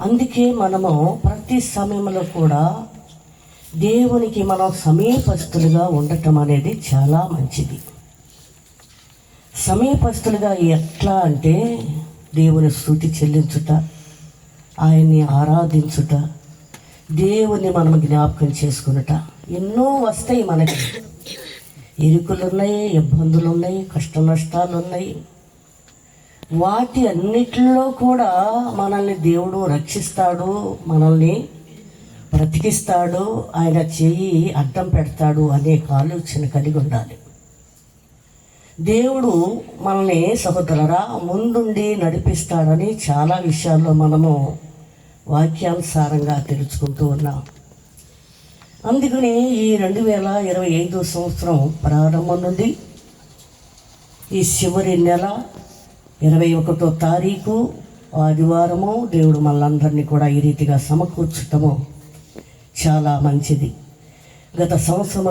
అందుకే మనము ప్రతి సమయంలో కూడా దేవునికి మనం సమీపస్తులుగా ఉండటం అనేది చాలా మంచిది. సమీపస్తులుగా ఎట్లా అంటే దేవుని స్థుతి చెల్లించుట ఆయన్ని ఆరాధించుట దేవుని మనం జ్ఞాపకం చేసుకునుట. ఎన్నో వస్తాయి మనకి. ఇరుకులు ఉన్నాయి ఇబ్బందులు ఉన్నాయి కష్ట నష్టాలు ఉన్నాయి వాటి అన్నిటిలో కూడా మనల్ని దేవుడు రక్షిస్తాడు మనల్ని బ్రతికిస్తాడు ఆయన చెయ్యి అడ్డం పెడతాడు అనే ఆలోచన కలిగి ఉండాలి. దేవుడు మనల్ని సహోదరరా ముందుండి నడిపిస్తాడని చాలా విషయాల్లో మనము వాక్యానుసారంగా తెలుసుకుంటూ ఉన్నాం. అందుకని ఈ రెండు వేల ఇరవై ఐదు సంవత్సరం ప్రారంభం నుండి ఈ చివరి నెల ఇరవై ఒకటో తారీఖు ఆదివారము. దేవుడు మనందరినీ కూడా ఈ రీతిగా సమకూర్చటము చాలా మంచిది. గత సంవత్సరం